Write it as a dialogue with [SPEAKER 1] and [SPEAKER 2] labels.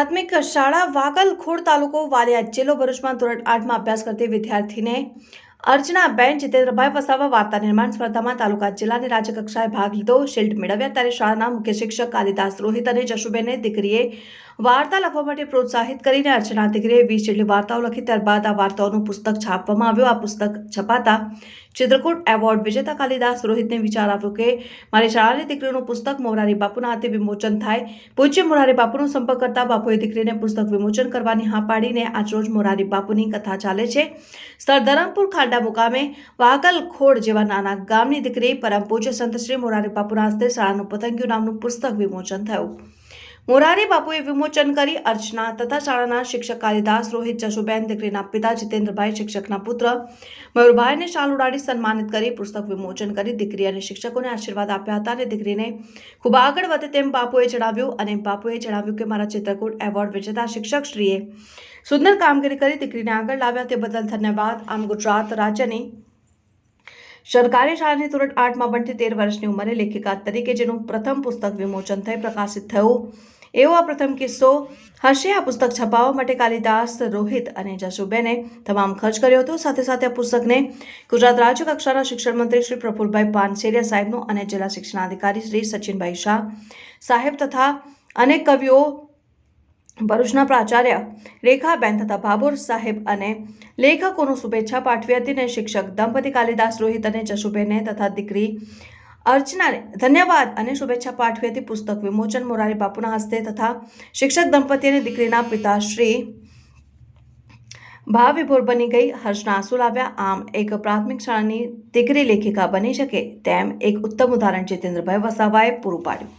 [SPEAKER 1] પ્રાથમિક શાળા વાકલ ખોડ તાલુકો વાલિયા જિલ્લો ભરૂચમાં ધોરણ આઠમાં અભ્યાસ કરતી વિદ્યાર્થીને અર્ચનાબેન જીતેન્દ્રભાઈ વસાવા વાર્તા નિર્માણ સ્પર્ધામાં તાલુકા જિલ્લાની રાજ્યકક્ષાએ ભાગ લીધો. શિલ્ડ મેળવ્યા ત્યારે શાળાના મુખ્ય શિક્ષક કાલિદાસ રોહિત અને જશુબેને દીકરીએ વાર્તા લખવા માટે પ્રોત્સાહિત કરીને અર્ચના દીકરીએ વીસ જેટલી વાર્તાઓ લખી, ત્યારબાદ આ વાર્તાઓનું પુસ્તક છાપવામાં આવ્યું. આ પુસ્તક છપાતા ચિત્રકૂટ એવોર્ડ વિજેતા કાલિદાસ રોહિતને વિચાર આવ્યો કે, મારી શાળાની દીકરીનું પુસ્તક મોરારી બાપુના હાથે વિમોચન થાય. પૂજ્ય મોરારી બાપુનો સંપર્ક કરતા બાપુએ દીકરીને પુસ્તક વિમોચન કરવાની હા પાડીને આજરોજ મોરારી બાપુની કથા ચાલે છે. સ્થળ ધરમપુર ખાંડા મુકામે વાગલ ખોડ જેવા નાના ગામની દીકરી પરમ પૂજ્ય સંત શ્રી મોરારી બાપુના હસ્તે શાળાનું પતંગિયું નામનું પુસ્તક વિમોચન થયું. મોરારી બાપુએ વિમોચન કરી અર્ચના તથા શાળાના શિક્ષક કાલિદાસ, રોહિત, જશુબેન દીકરીના પિતા જીતેન્દ્રભાઈ, શિક્ષકના પુત્ર મયુરભાઈને શાલ ઉડાડી સન્માનિત કરી પુસ્તક વિમોચન કરી દીકરી અને શિક્ષકોને આશીર્વાદ આપ્યા હતા અને દીકરીને ખૂબ આગળ વધે તેમ બાપુએ જણાવ્યું અને બાપુએ જણાવ્યું કે, મારા ચિત્રકૂટ એવોર્ડ વિજેતા શિક્ષકશ્રીએ સુંદર કામગીરી કરી દીકરીને આગળ લાવ્યા તે બદલ ધન્યવાદ. આમ ગુજરાત રાજ્યની સરકારી શાળાની ધોરણ આઠમાં ભણતી તેર વર્ષની ઉંમરે લેખિકા તરીકે જેનું પ્રથમ પુસ્તક વિમોચન થઈ પ્રકાશિત થયું. એવો આ પ્રથમ કિસ્સો હશે. આ પુસ્તક છપાવવા માટે કાલિદાસ, રોહિત અને જશુબેને તમામ ખર્ચ કર્યો હતો. સાથે સાથે આ પુસ્તકને ગુજરાત રાજ્ય કક્ષાના શિક્ષણ મંત્રી શ્રી પ્રફુલભાઈ પાનસેરિયા સાહેબનું અને જિલ્લા શિક્ષણાધિકારી શ્રી સચિનભાઈ શાહ સાહેબ તથા અનેક કવિઓ, ભરૂચના પ્રાચાર્ય રેખાબેન તથા ભાભોર સાહેબ અને લેખકોનું શુભેચ્છા પાઠવી હતી અને શિક્ષક દંપતી કાલિદાસ, રોહિત અને જશુબેને તથા દીકરી અર્ચનાને ધન્યવાદ અને શુભેચ્છા પાઠવી હતી પુસ્તક વિમોચન મોરારી બાપુના હસ્તે તથા શિક્ષક દંપતી અને દીકરીના પિતાશ્રી ભાવ વિભોર બની ગઈ. હર્ષના આંસુ લાવ્યા આમ એક પ્રાથમિક શાળાની દીકરી લેખિકા બની શકે તેમ એક ઉત્તમ ઉદાહરણ જીતેન્દ્રભાઈ વસાવાએ પૂરું પાડ્યું.